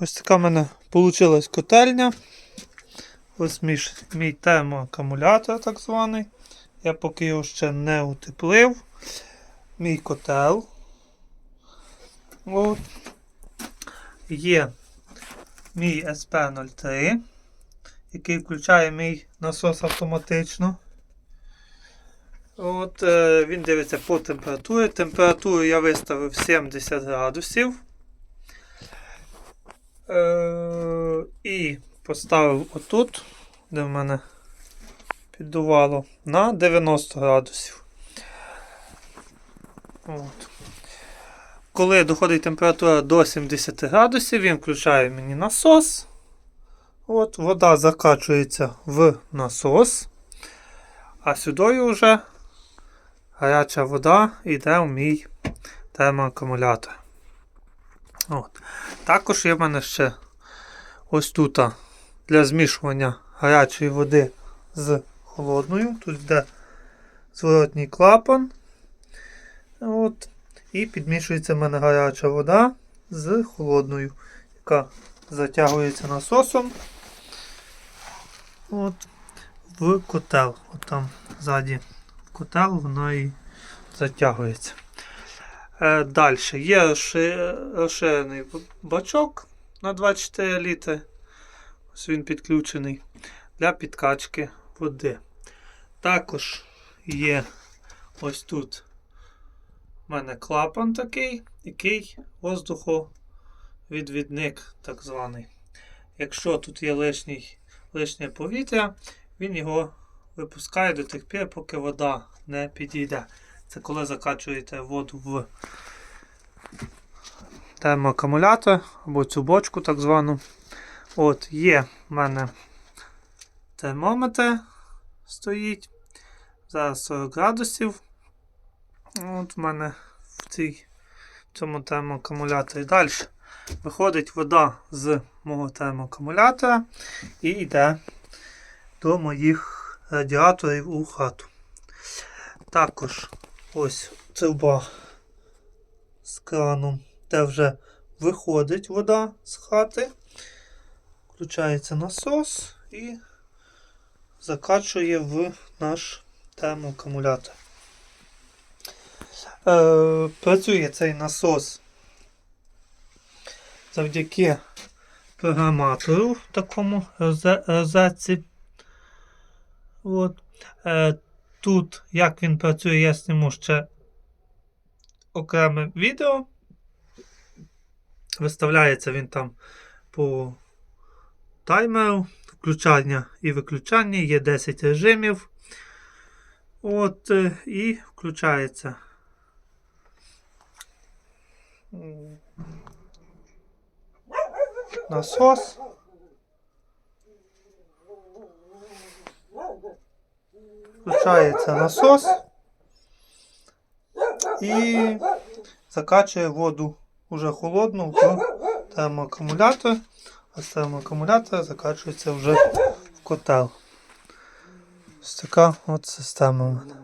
Ось така в мене вийшла котельня. Ось мій, мій термоакумулятор так званий. Я поки його ще не утеплив. Мій котел. От. Є мій SP03, який включає мій насос автоматично. От, е, він дивиться по температурі. Температуру я виставив 70 градусів. Е, і поставив отут, де в мене піддувало, на 90 градусів. От. Коли доходить температура до 70 градусів, він включає мені насос. От, вода закачується в насос. А сюди вже гаряча вода йде в мій термоакумулятор. От. Також є в мене ще ось тут для змішування гарячої води з холодною. Тут йде зворотній клапан. От. І підмішується в мене гаряча вода з холодною, яка затягується насосом. От, в котел. От там ззаді в котел вона і затягується. Е, Далі є розширений бачок на 24 літри. Ось він підключений для підкачки води. Також є ось тут у мене клапан такий, який воздуховідвідник так званий. Якщо тут є лишній, лишнє повітря, він його випускає до тих пір, поки вода не підійде. Це коли закачуєте воду в термоакумулятор або цю бочку так звану. От є в мене термометр стоїть. Зараз 40 градусів. От в мене в, цій, в цьому термоакумуляторі. Далі виходить вода з мого термоакумулятора і йде до моїх радіаторів у хату. Також ось труба з краном, де вже виходить вода з хати. Включається насос і закачує в наш термоакумулятор. Е, працює цей насос завдяки програматору такому розетці. От. Е, тут, як він працює, я зніму ще окреме відео. Виставляється він там по таймеру включання і виключання, є 10 режимів. От, е, і включається. Насос. Включається насос і закачує воду уже холодну в термоакумулятор, а з термоакумулятора закачується вже в котел. Ось така от система в мене.